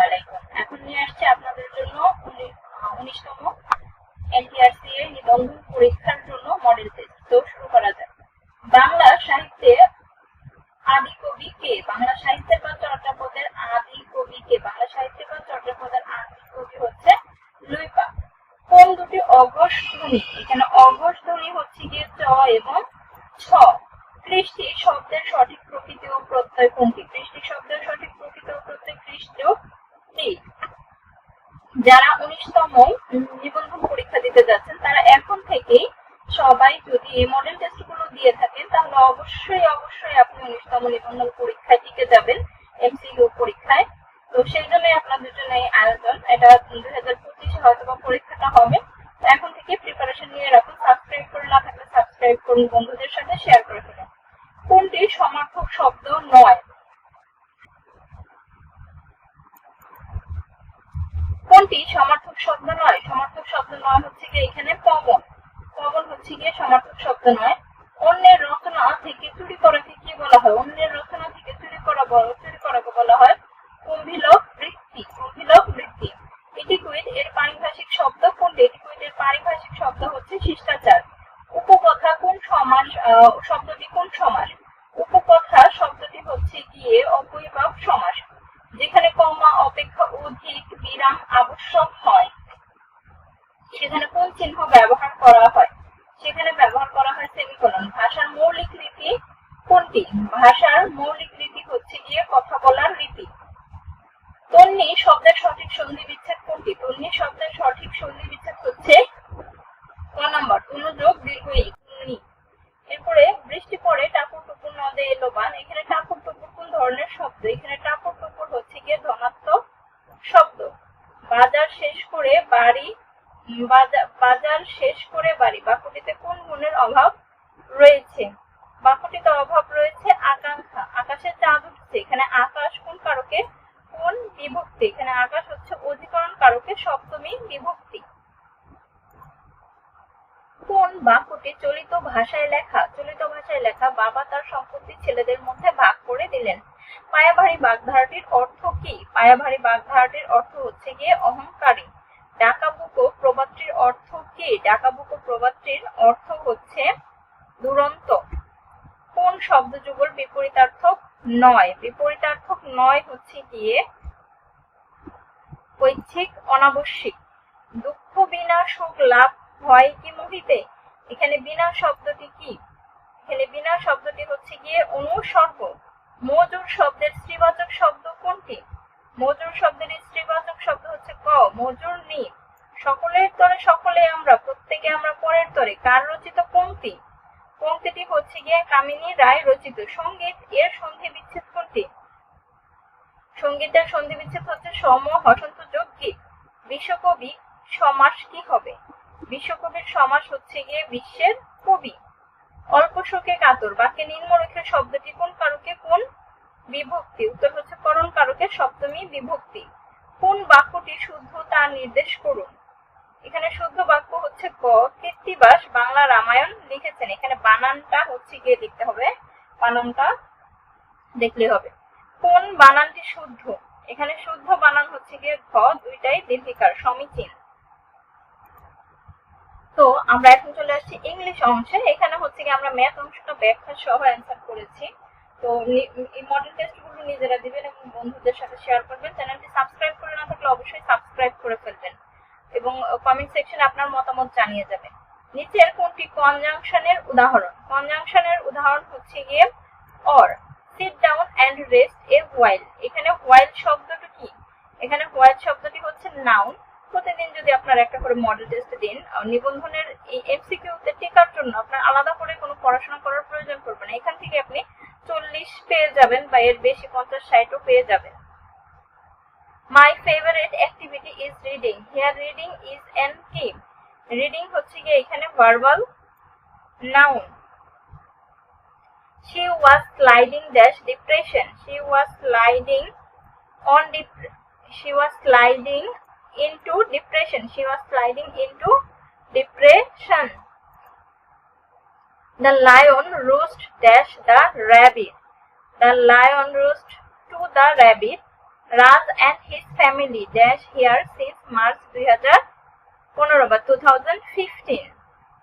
আলাইকুম। এখন নিয়ে আসছে আপনাদের জন্য উনিশতম এনটিআরসি এর নিবন্ধন পরীক্ষার জন্য মডেল টেস্ট শুরু করা যাক। বাংলা সাহিত্যে আদি কে? বাংলা সাহিত্যের বা চর্যাপদের আদি কবি কে? বাংলা সাহিত্যের বা আদি কবি হচ্ছে লুইপা কোন দুটি অঘোষ ধ্বনি? এখানে অঘোষ ধ্বনি হচ্ছে গিয়ে চ এবং ছ। কৃষ্টি শব্দের সঠিক প্রকৃতি ও প্রত্যয় কোনটি? কৃষ্টি শব্দের সঠিক প্রকৃতি ও প্রত্যয় কৃষ্টি যারা উনিশতম নিবন্ধন পরীক্ষা দিতে যাচ্ছেন, তারা এখন থেকেই সবাই যদি এই মডেল টেস্টগুলো দিয়ে থাকেন, তাহলে অবশ্যই অবশ্যই আপনি উনিশতম নিবন্ধন পরীক্ষায় টিকে যাবেন এমসিকিউ পরীক্ষায়। তো সেই জন্যই আপনাদের জন্য এই আয়োজন এটা দুই হাজার পঁচিশে হয়তো বা পরীক্ষাটা হবে তো এখন থেকে প্রিপারেশন নিয়ে রাখুন সাবস্ক্রাইব করে না থাকলে সাবস্ক্রাইব করুন বন্ধুদের সাথে শেয়ার করে ফেলুন কোনটি সমার্থক শব্দ নয় কোনটি সমার্থক শব্দ নয় সমার্থক শব্দ নয় হচ্ছে গিয়ে এখানে পবন। পবন হচ্ছে গিয়ে সমার্থক শব্দ নয়। অন্যের রচনা থেকে চুরি করাকে কি বলা হয় অন্যের রচনা থেকে চুরি করা বড় চুরি করাকে বলা হয় কুম্ভিলক বৃত্তি কুম্ভিলক বৃত্তি এটিকুইট এর পারিভাষিক শব্দ কোনটি এটিকুইট এর পারিভাষিক শব্দ হচ্ছে শিষ্টাচার উপকথা কোন সমাস শব্দটি কোন সমাস উপকথা শব্দটি হচ্ছে গিয়ে অবয়বাক সমাস যেখানে কমা অপেক্ষা অধিক বিরাম আবশ্যক হয় সেখানে কোন চিহ্ন ব্যবহার করা হয় সেখানে ব্যবহার করা হয় সেমিকোলন ভাষার মৌলিক রীতি কোনটি? ভাষার মৌলিক রীতি হচ্ছে গিয়ে কথা বলার রীতি। তন্নি শব্দের সঠিক সন্ধি বিচ্ছেদ কোনটি? তন্নি শব্দের সঠিক সন্ধি বিচ্ছেদ হচ্ছে ক নম্বর অনুযোগ দীর্ঘ ই এরপরে বৃষ্টি পড়ে, টাপুর টুপুর নদে এলো বান। এখানে টাপুর টুপুর কোন ধরনের শব্দ? এখানে টাপুর টুপুর হচ্ছে গিয়ে ধনাত্মক শব্দ। বাজার শেষ করে বাড়ি বাজার শেষ করে বাড়ি। বাক্যটিতে কোন গুণের অভাব রয়েছে? বাক্যটিতে অভাব রয়েছে আকাঙ্ক্ষা। আকাশের চাঁদ উঠছে। এখানে আকাশ কোন কারকে? কোন বিভক্তি? এখানে আকাশ হচ্ছে অধিকরণ কারকে? সপ্তমী বিভক্তি। কোন বাক্যটি চলিত ভাষায় লেখা? চলিত ভাষায় লেখা, বাবা তার সম্পত্তি ছেলেদের মধ্যে ভাগ করে দিলেন। পায়াভারী বাগধারাটির অর্থ কি? পায়াভারী বাগধারাটির অর্থ হচ্ছে গিয়ে অহংকারী ডাকাবুকো প্রবাদটির অর্থ কি প্রবাদটির অর্থ হচ্ছে দুরন্ত। কোন শব্দ যুগল বিপরীতার্থক নয়? বিপরীতার্থক নয় হচ্ছে গিয়ে ঐচ্ছিক, অনাবশ্যিক। দুঃখ, বিনা, সুখ, লাভ হয় কি মুহিতে? এখানে বিনা শব্দটি কি? এখানে বিনা শব্দটি হচ্ছে গিয়ে অনুসর্গ মজুর শব্দের স্ত্রীবাচক শব্দ কোনটি? মজুর শব্দের স্ত্রীবাচক শব্দ হচ্ছে ক। মজুর নি। সকলের তরে সকলে আমরা, প্রত্যেকে আমরা পরের তরে। কার রচিত পংক্তি পংক্তিটি হচ্ছে গিয়ে কামিনী রায় রচিত। সংগীত, এর সন্ধি বিচ্ছেদ কোনটি? সঙ্গীতের সন্ধি বিচ্ছেদ হচ্ছে সম হসন্ত গীত বিশ্বকবি সমাস কি হবে? বিশ্বকবির সমাস হচ্ছে গিয়ে বিশ্বের কবি। অল্প শোকে কাতর, বাক্যে নিম্নরেখের শব্দটি কোন কারকে? কোন বিভক্তি? উত্তর হচ্ছে করণ কারকের সপ্তমী বিভক্তি। কোন বাক্যটি শুদ্ধ তা নির্দেশ করুন। এখানে শুদ্ধ বাক্য হচ্ছে ক কীর্তিবাস, বাংলা রামায়ণ লিখেছেন। এখানে বানানটা হচ্ছে গিয়ে লিখতে হবে। বানানটা দেখলে হবে। কোন বানানটি শুদ্ধ? এখানে শুদ্ধ বানান হচ্ছে গিয়ে ঘ, দুইটাই দীর্ঘিকার, সমীচীন। তো আমরা এখন চলে আসছি ইংলিশ অংশে। এখানে হচ্ছে কি আমরা ম্যাথ অংশটা ব্যাখ্যা সহ অ্যান্সার করেছি। তো এই মডেল টেস্টগুলো নিজেরা দিবেন এবং বন্ধুদের সাথে শেয়ার করবেন। চ্যানেলটি সাবস্ক্রাইব করে না থাকলে অবশ্যই সাবস্ক্রাইব করে ফেলবেন। এবং কমেন্ট সেকশনে আপনার মতামত জানিয়ে যাবেন নিচের কোনটি কনজাংশনের উদাহরণ? কনজাংশনের উদাহরণ হচ্ছে গিয়ে or sit down and rest a while এখানে হোয়াইল শব্দটি কি? এখানে হোয়াইল শব্দটি হচ্ছে নাউন প্রতিদিন যদি আপনার একটা করে মডেল টেস্ট দিন নিবন্ধনের এই এমসিকিউতে টেকার জন্য আপনার আলাদা করে কোনো পড়াশোনা করার প্রয়োজন পড়বে না। এখান থেকে আপনি চল্লিশ পেয়ে যাবেন বা এর বেশি পঞ্চাশ ষাটও পেয়ে যাবেন। My favourite activity is reading here reading is an কি রিডিং হচ্ছে গিয়ে এখানে verbal noun she was sliding dash depression she was sliding on dep she was sliding into depression she was sliding into depression the lion roast dash the rabbit the lion roast to the rabbit Raj and his family dash here since March দুই হাজার পনেরো বা two thousand fifteen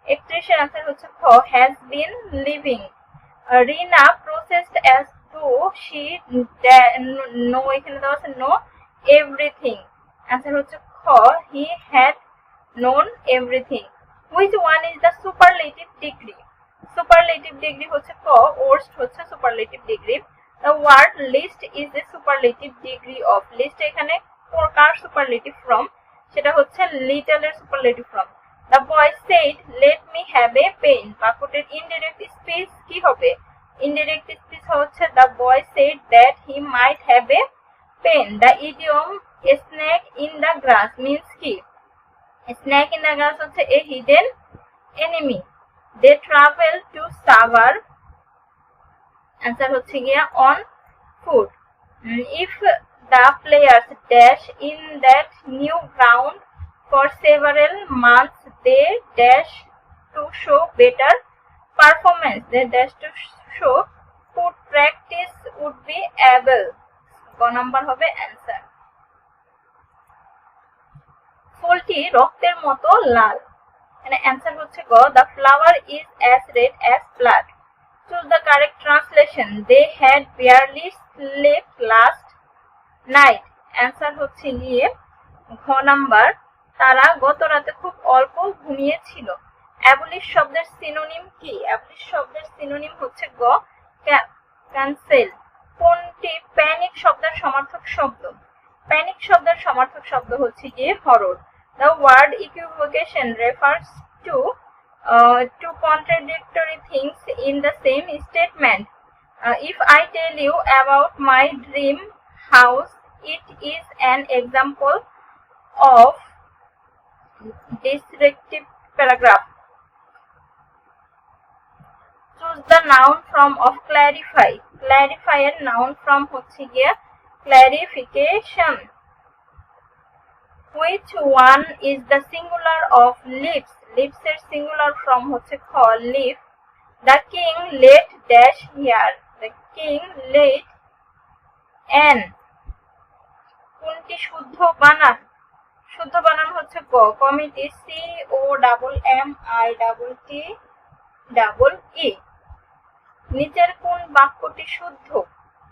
একত্রিশের answer হচ্ছে খ has been living Rina processed as to she know এখানে দেওয়া আছে নো এভরিথিং আনসার হচ্ছে খ he had known everything which one is the superlative degree superlative degree হচ্ছে ক ওর্স্ট হচ্ছে superlative degree the word least is a superlative degree of least এখানে কার সুপারলেটিভ ফ্রম সেটা হচ্ছে লিটল এর superlative from the boy said let me have a pen বাক্যটির indirect speech কি হবে? ইনডিরেক্ট স্পিচ হচ্ছে the boy said that he might have a pen the idiom snake in the grass means কি? Snake in the grass হচ্ছে a hidden enemy they travel to Savar answer হচ্ছে গিয়া on foot if the players dash in that new ground for several months they dash to show better performance they dash to show food practice would be able ক number হবে answer ফুলটি রক্তের মতো লাল। এখানে answer হচ্ছে গ the flower is as red as blood choose the correct translation they had barely sleep last night answer হচ্ছে গিয়ে, ঘ নাম্বার, তারা গত রাতে খুব অল্প ঘুমিয়েছিল। অ্যাবলিশ শব্দের সিনোনিম কি? অ্যাবলিশ শব্দের সিনোনিম হচ্ছে গ ক্যান্সেল কোনটি? প্যানিক শব্দের সমার্থক শব্দ। প্যানিক শব্দের সমার্থক শব্দ হচ্ছে গিয়ে horror The word equivocation refers to uh, two contradictory things in the same statement. Uh, if I tell you about my dream house, it is an example of descriptive paragraph. Choose the noun from of clarify. Clarify এর noun from হচ্ছে গিয়ে clarification. which one is the singular of lips Lips এর singular from হচ্ছে খ lip the king let dash here the king let an. কোনটি শুদ্ধ বানান? শুদ্ধ বানান হচ্ছে ক। Committee C O double M I double T double E নিচের কোন বাক্যটি শুদ্ধ?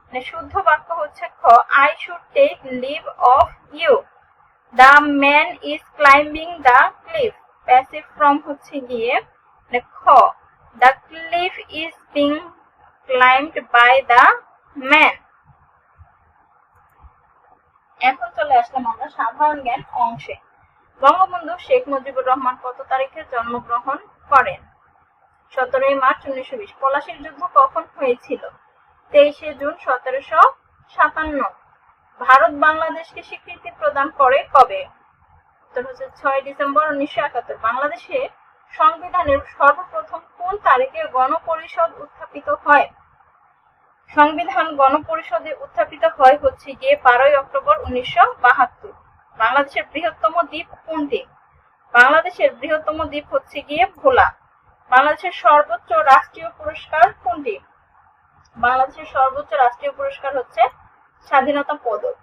মানে শুদ্ধ বাক্য হচ্ছে খ। I should take leave of you the man is climbing the cliff passive form হচ্ছে গিয়ে মানে খ the cliff is being climbed by the man এখন চলে আসলাম আমরা সাধারণ জ্ঞান অংশে। বঙ্গবন্ধু শেখ মুজিবুর রহমান কত তারিখে জন্মগ্রহণ করেন? সতেরোই মার্চ উনিশশো বিশ, পলাশির যুদ্ধ কখন হয়েছিল? তেইশে জুন সতেরোশো সাতান্ন। ভারত বাংলাদেশকে স্বীকৃতি প্রদান করে কবে? উত্তর হচ্ছে ছয় ডিসেম্বর উনিশশো একাত্তর। বাংলাদেশে সংবিধানের সর্বপ্রথম কোন তারিখে গণপরিষদ উত্থাপিত হয়? সংবিধান গণপরিষদে উত্থাপিত হয় হচ্ছে গিয়ে বারোই অক্টোবর উনিশশো বাহাত্তর। বাংলাদেশের বৃহত্তম দ্বীপ কোনটি? বাংলাদেশের বৃহত্তম দ্বীপ হচ্ছে গিয়ে ভোলা। বাংলাদেশের সর্বোচ্চ রাষ্ট্রীয় পুরস্কার কোনটি? বাংলাদেশের সর্বোচ্চ রাষ্ট্রীয় পুরস্কার হচ্ছে স্বাধীনতা পদক।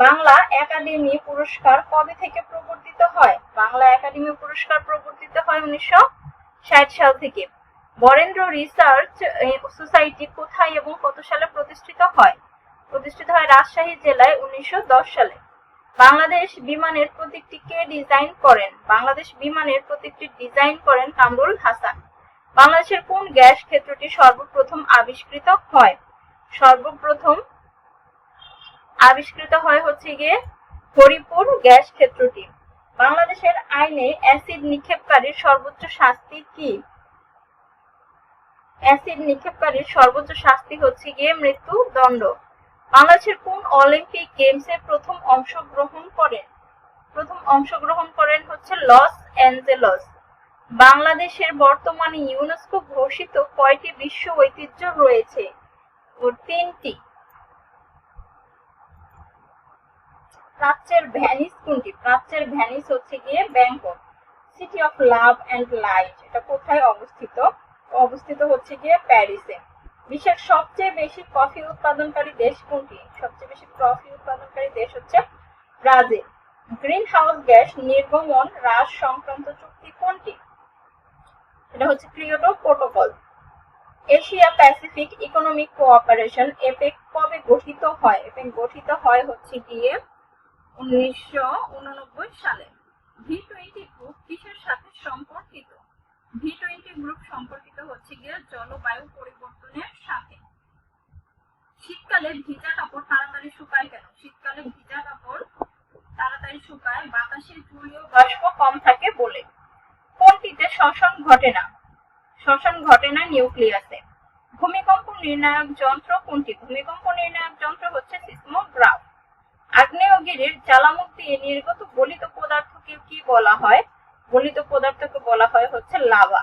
বাংলা একাডেমি পুরস্কার কবে থেকে প্রবর্তিত হয়? বাংলা একাডেমি পুরস্কার প্রবর্তিত হয় উনিশশো ষাট সাল থেকে। বরেন্দ্র রিসার্চ সোসাইটি কোথায় এবং কত সালে প্রতিষ্ঠিত হয়? প্রতিষ্ঠিত হয় রাজশাহী জেলায় উনিশশো দশ সালে। বাংলাদেশ বিমানের প্রতীকটি কে ডিজাইন করেন? বাংলাদেশ বিমানের প্রতীকটি ডিজাইন করেন কামরুল হাসান। বাংলাদেশের কোন গ্যাস ক্ষেত্রটি সর্বপ্রথম আবিষ্কৃত হয়? সর্বপ্রথম আবিষ্কৃত হয় হচ্ছে গিয়ে হরিপুর গ্যাস ক্ষেত্রটি। বাংলাদেশের আইনে অ্যাসিড নিক্ষেপকারীর সর্বোচ্চ শাস্তি কি? অ্যাসিড নিক্ষেপকারীর সর্বোচ্চ শাস্তি হচ্ছে গিয়ে মৃত্যু দণ্ড বাংলাদেশের কোন অলিম্পিক গেমসে প্রথম অংশগ্রহণ করেন? প্রথম অংশগ্রহণ করেন হচ্ছে লস অ্যাঞ্জেলস। বাংলাদেশের বর্তমানে ইউনেস্কো ঘোষিত কয়টি বিশ্ব ঐতিহ্য রয়েছে? তিনটি। প্রাচ্যের ভ্যানিস কোনটি? প্রাচ্যের ভ্যানিস হচ্ছে গিয়ে Bangkok, city of love and light. এটা কোথায় অবস্থিত? অবস্থিত হচ্ছে গিয়ে প্যারিসে। বিশ্বের সবচেয়ে বেশি কফি উৎপাদনকারী দেশ কোনটি? সবচেয়ে বেশি কফি উৎপাদনকারী দেশ হচ্ছে ব্রাজিল। গ্রিন হাউস গ্যাস নির্গমন হ্রাস সংক্রান্ত চুক্তি কোনটি? এটা হচ্ছে Kyoto protocol. Asia Pacific economic cooperation APEC কবে গঠিত হয়? এপেক গঠিত হয় হচ্ছে গিয়ে উনিশশো উননব্বই সালে ভি টোয়েন্টি গ্রুপ কিসের সাথে সম্পর্কিত? ভি টোয়েন্টি গ্রুপ সম্পর্কিত হচ্ছে গিয়ে জলবায়ু পরিবর্তনের সাথে। শীতকালে ভিজা কাপড় তাড়াতাড়ি শুকায় কেন? শীতকালে ভিজা কাপড় তাড়াতাড়ি শুকায় বাতাসে জলীয় বাষ্প কম থাকে বলে। কোনটিতে শ্বসন ঘটে না? শ্বসন ঘটে না নিউক্লিয়াসে। ভূমিকম্প নির্ণায়ক যন্ত্র কোনটি? ভূমিকম্প নির্ণায়ক যন্ত্র হচ্ছে সিসমোগ্রাফ। আগ্নেয়গিরির জ্বালামুক্তি নির্গত গলিত পদার্থকে কি বলা হয়? গলিত পদার্থকে বলা হয় হচ্ছে লাভা।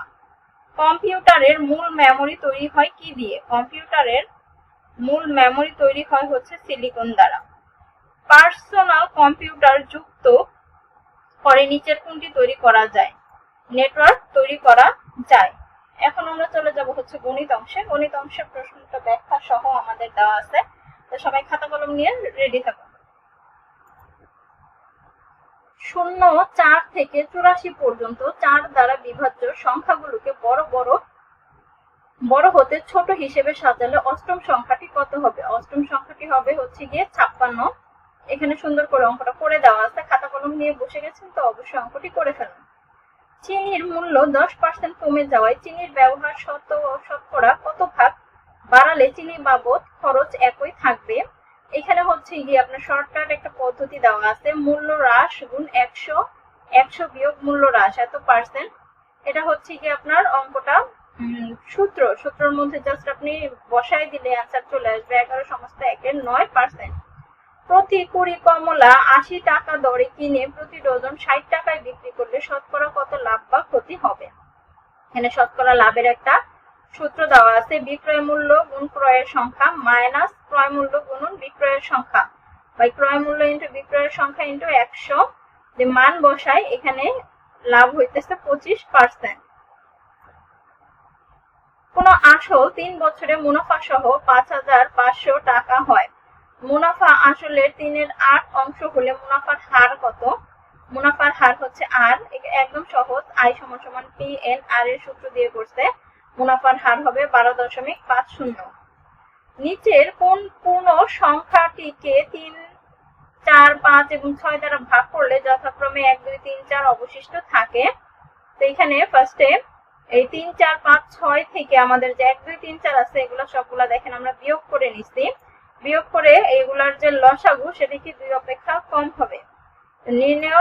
কম্পিউটারের মূল মেমরি তৈরি হয় কি দিয়ে? কম্পিউটারের মূল মেমোরি তৈরি হয় হচ্ছে সিলিকন দ্বারা। পার্সোনাল কম্পিউটার যুক্ত করে নিচের কোনটি তৈরি করা যায়? নেটওয়ার্ক তৈরি করা যায়। এখন আমরা চলে যাব হচ্ছে গণিত অংশে। গণিত অংশের প্রশ্নটা ব্যাখ্যা সহ আমাদের দেওয়া আছে। তো সবাই খাতা কলম নিয়ে রেডি থাকুন শূন্য চার থেকে চুরাশি পর্যন্ত চার দ্বারা বিভাজ্য সংখ্যাগুলোকে বড় বড় বড় হতে ছোট হিসেবে সাজালে অষ্টম সংখ্যাটি কত হবে? অষ্টম সংখ্যাটি হবে হচ্ছে গিয়ে ছাপ্পান্ন। এখানে সুন্দর করে অঙ্কটা করে দেওয়া আছে। খাতা কলম নিয়ে বসে গেছেন তো অবশ্যই অঙ্কটি করে ফেলুন। চিনির মূল্য দশ পার্সেন্ট কমে যাওয়ায় চিনির ব্যবহার শত শতকরা কত ভাগ বাড়ালে চিনি বাবদ খরচ একই থাকবে? এখানে হচ্ছে গিয়ে আপনার শর্টকাট একটা পদ্ধতি দেওয়া আছে, মূল্য হ্রাস গুণ একশো একশো বিয়োগ মূল্য হ্রাস, এত পার্সেন্ট এটা হচ্ছে গিয়ে আপনার অঙ্কটা সূত্র, সূত্রের মধ্যে জাস্ট আপনি বসায় দিলে অ্যান্সার চলে আসবে, এগারো সমস্ত একের নয় পার্সেন্ট প্রতি কুড়ি কমলা আশি টাকা দরে কিনে প্রতি ডজন ষাট টাকায় বিক্রি করলে শতকরা কত লাভ বা ক্ষতি হবে? এখানে শতকরা লাভের একটা সূত্র দেওয়া আছে, বিক্রয় মূল্য গুণ ক্রয়ের সংখ্যা মাইনাস ক্রয় মূল্য গুণন বিক্রয়ের সংখ্যা। বা ক্রয় মূল্য ইন্টু বিক্রয়ের সংখ্যা ইন্টু একশো যে মান বসায় এখানে লাভ হইতেছে পঁচিশ পার্সেন্ট কোন আসল তিন বছরে মুনাফা সহ পাঁচ হাজার পাঁচশো টাকা হয়। মুনাফা আসলে তিনের আট অংশ হলে মুনাফার হার কত? মুনাফার হার হচ্ছে আর একদম সহজ, আই সমান সমান পি এন আর এর সূত্র দিয়ে করছে। মুনাফার হার হবে বারো দশমিক পাঁচ শূন্য। নিচের কোন পূর্ণ সংখ্যাটিকে তিন, চার, পাঁচ এবং ছয় দ্বারা ভাগ করলে যথাক্রমে এক, দুই, তিন, চার অবশিষ্ট থাকে? তো এখানে ফার্স্টে এই তিন, চার, পাঁচ, ছয় থেকে আমাদের যে এক, দুই, তিন, চার আছে, এগুলো সবগুলা দেখেন আমরা বিয়োগ করে নিচ্ছি। বিয়োগ করে এগুলার যে লসাগু, সেটি কি দুই অপেক্ষা কম হবে? নির্ণয়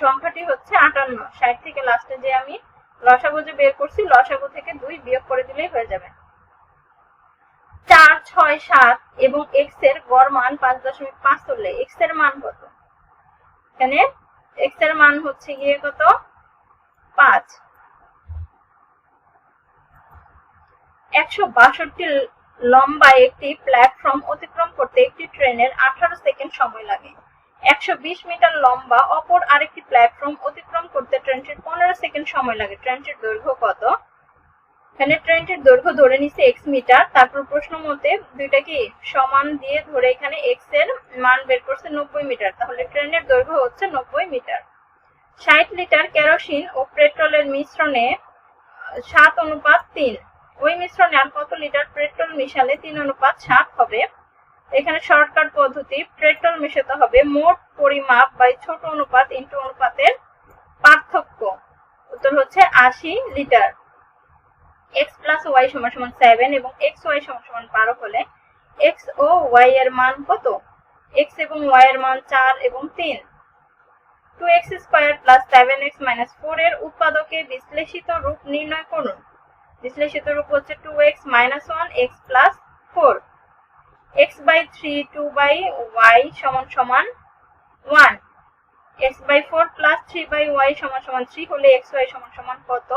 সংখ্যাটি হচ্ছে আটান্ন, ষাট থেকে লাস্টে যে আমি লসাগু যে বের করছি, লসাগু থেকে দুই বিয়োগ করে দিলেই হয়ে যাবে। চার, ছয়, সাত এবং এক্সের গড় মান পাঁচ দশমিক পাঁচ চললে এক্সের মান কত? এখানে এক্সের মান হচ্ছে গিয়ে কত? পাঁচ। একশো বাষট্টি লম্বা একটি প্ল্যাটফর্ম অতিক্রম করতে একটি ট্রেনের আঠারো সেকেন্ড সময় লাগে। একশো বিশ মিটার লম্বা অপর আরেকটি প্ল্যাটফর্ম অতিক্রম করতে ট্রেনটির পনেরো সেকেন্ড সময় লাগে। ট্রেনটির দৈর্ঘ্য কত? এখানে ট্রেনটির দৈর্ঘ্য ধরে নিচ্ছে এক্স মিটার। তারপর প্রশ্ন মতে দুইটা কি সমান দিয়ে ধরে এখানে এক্সের মান বের করছে নব্বই মিটার? তাহলে ট্রেনের দৈর্ঘ্য হচ্ছে নব্বই মিটার। ষাট লিটার কেরোসিন ও পেট্রোলের মিশ্রণে সাত অনুপাত তিন। ওই মিশ্রণে আর কত লিটার পেট্রোল মিশালে তিন অনুপাত সাত হবে? এখানে শর্টকাট পদ্ধতি পেট্রোল মেশাতে হবে। মোট পরিমাপ বাই ছোট অনুপাত ইন্টু অনুপাতের পার্থক্য। উত্তর হচ্ছে আশি লিটার এক্স প্লাস ওয়াই সমান সমান সেভেন এবং এক্স ওয়াই সমান সমান বারো হলে এক্স ও ওয়াই এর মান কত? এক্স এবং ওয়াই এর মান চার এবং তিন। Two x square plus seven x minus four এর উৎপাদকে বিশ্লেষিত রূপ নির্ণয় করুন। বিশ্লেষিত রূপ হচ্ছে two x minus one x plus four x by three two by y সমান সমান one x by four plus three by y সমান সমান থ্রি হলে এক্স ওয়াই সমান সমান কত?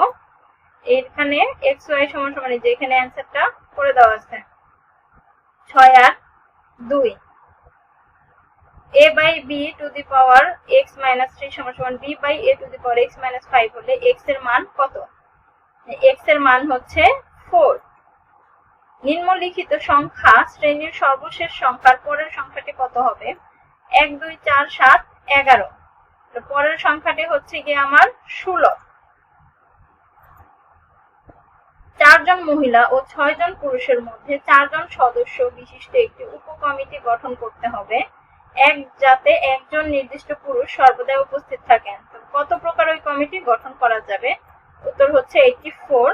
এখানে এক্স ওয়াই সমান সমান যে এখানে অ্যান্সারটা করে দেওয়া আছে। ছয় আর দুই। a by B to the power x minus three সমান সমান B by A to the power x minus five হলে এক্সের মান কত? এক্সের মান হচ্ছে ফোর নিম্নলিখিত সংখ্যা শ্রেণির সর্বশেষ সংখ্যার পরের সংখ্যাটি কত হবে? এক, দুই, চার, সাত, এগারো। পরের সংখ্যাটি হচ্ছে গিয়ে আমার ষোলো। চারজন মহিলা ও ছয়জন পুরুষের মধ্যে চারজন সদস্য বিশিষ্ট একটি উপকমিটি গঠন করতে হবে। এক, যাতে একজন নির্দিষ্ট পুরুষ সর্বদাই উপস্থিত থাকেন। কত প্রকার ওই কমিটি গঠন করা যাবে? উত্তর হচ্ছে এইটি ফোর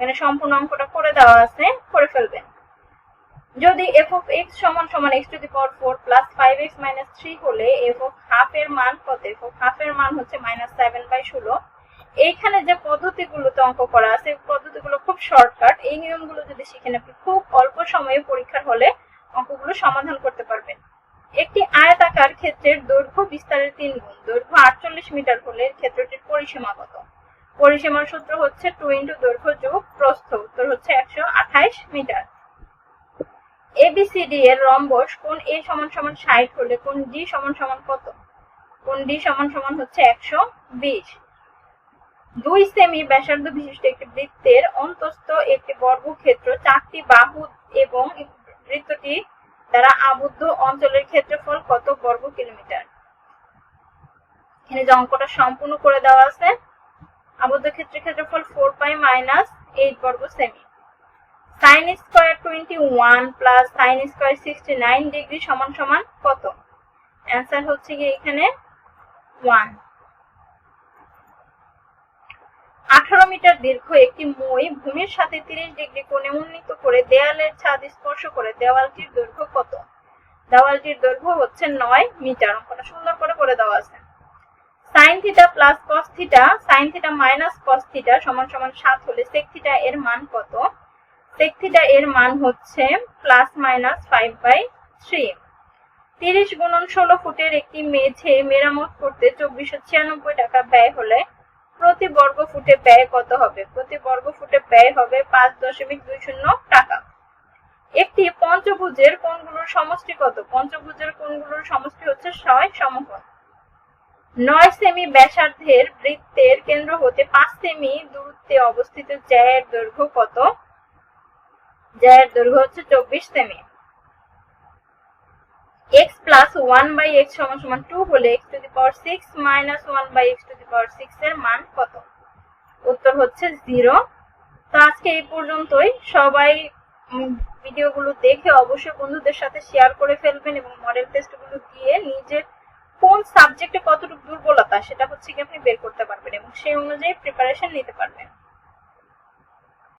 এখানে সম্পূর্ণ অঙ্কটা করে দেওয়া আছে, করে ফেলবেন। যদি এফ অফ এক্স সমান সমান x to the power four plus five x minus three হলে এফ অফ হাফ এর মান কত? এফ অফ হাফ এর মান হচ্ছে মাইনাস সেভেন বাই ষোলো। এইখানে যে পদ্ধতিগুলোতে অঙ্ক করা আছে পদ্ধতিগুলো খুব শর্টকাট এই নিয়মগুলো যদি শিখেন আপনি খুব অল্প সময়ে পরীক্ষার হলে অঙ্কগুলো সমাধান করতে পারবেন। একটি আয়তাকার ক্ষেত্রের দৈর্ঘ্য বিস্তারের তিন গুণ। দৈর্ঘ্য আটচল্লিশ মিটার হলে ক্ষেত্রটির পরিসীমা কত? পরিসীমার সূত্র হচ্ছে টু ইন্টু দৈর্ঘ্য যোগ প্রস্থ, উত্তর হচ্ছে একশো আঠাইশ মিটার। এবিসিডি এর রম্বস কোন এ সমান সমান ষাট হলে কোন ডি সমান সমান কত? কোন ডি সমান সমান হচ্ছে একশো বিশ। দুই সেমি ব্যাসার্ধ বিশিষ্ট একটি বৃত্তের অন্তস্থ একটি বর্গক্ষেত্র চারটি বাহু এবং বৃত্তটি দ্বারা আবদ্ধ অঞ্চলের ক্ষেত্রফল কত বর্গ কিলোমিটার এখানে যে অঙ্কটা সম্পূর্ণ করে দেওয়া আছে আবদ্ধ ক্ষেত্রের ক্ষেত্রফল ফোর পাই মাইনাস এইট বর্গ semi sine square twenty one plus sine square sixty nine degree সমান সমান কত? অ্যান্সার হচ্ছে গিয়ে এখানে ওয়ান আঠারো মিটার দীর্ঘ একটি মই ভূমির সাথে তিরিশ ডিগ্রি কোণে উন্নীত করে দেয়ালের ছাদ স্পর্শ করে দেওয়ালটির দৈর্ঘ্য কত? দেওয়ালটির দৈর্ঘ্য হচ্ছে নয় মিটার। অঙ্কটা সুন্দর করে করে দেওয়া আছে। Sine theta plus cos theta sine theta minus cos theta সমান সমান সাত হলে সেক থিটা এর মান কত? সেক থিটা এর মান হচ্ছে plus minus five by three তিরিশ গুণন ষোলো ফুটের একটি মেঝে মেরামত করতে চব্বিশশো ছিয়ানব্বই টাকা ব্যয় হলে প্রতি বর্গ ফুটে ব্যয় কত হবে? প্রতি বর্গ ফুটে ব্যয় হবে পাঁচ দশমিক দুই শূন্য টাকা। একটি পঞ্চভুজের কোণগুলোর সমষ্টি কত? পঞ্চভুজের কোণগুলোর সমষ্টি হচ্ছে ছয় সমকোণ। নয় সেমি ব্যাসার্ধের বৃত্তের কেন্দ্র হতে পাঁচ সেমি দূরত্বে অবস্থিত জ্যায়ের দৈর্ঘ্য কত? জ্যায়ের দৈর্ঘ্য হচ্ছে চব্বিশ সেমি। x plus one by x সমান সমান টু হলে x to the power six minus one by x to the power six এর মান কত? উত্তর হচ্ছে জিরো। তো আজকে এই পর্যন্তই। সবাই ভিডিওগুলো দেখে অবশ্যই বন্ধুদের সাথে শেয়ার করে ফেলবেন এবং মডেল টেস্টগুলো দিয়ে নিজের কোন সাবজেক্টে কতটুকু দুর্বলতা, সেটা হচ্ছে কি আপনি বের করতে পারবেন এবং সেই অনুযায়ী প্রিপারেশন নিতে পারবেন।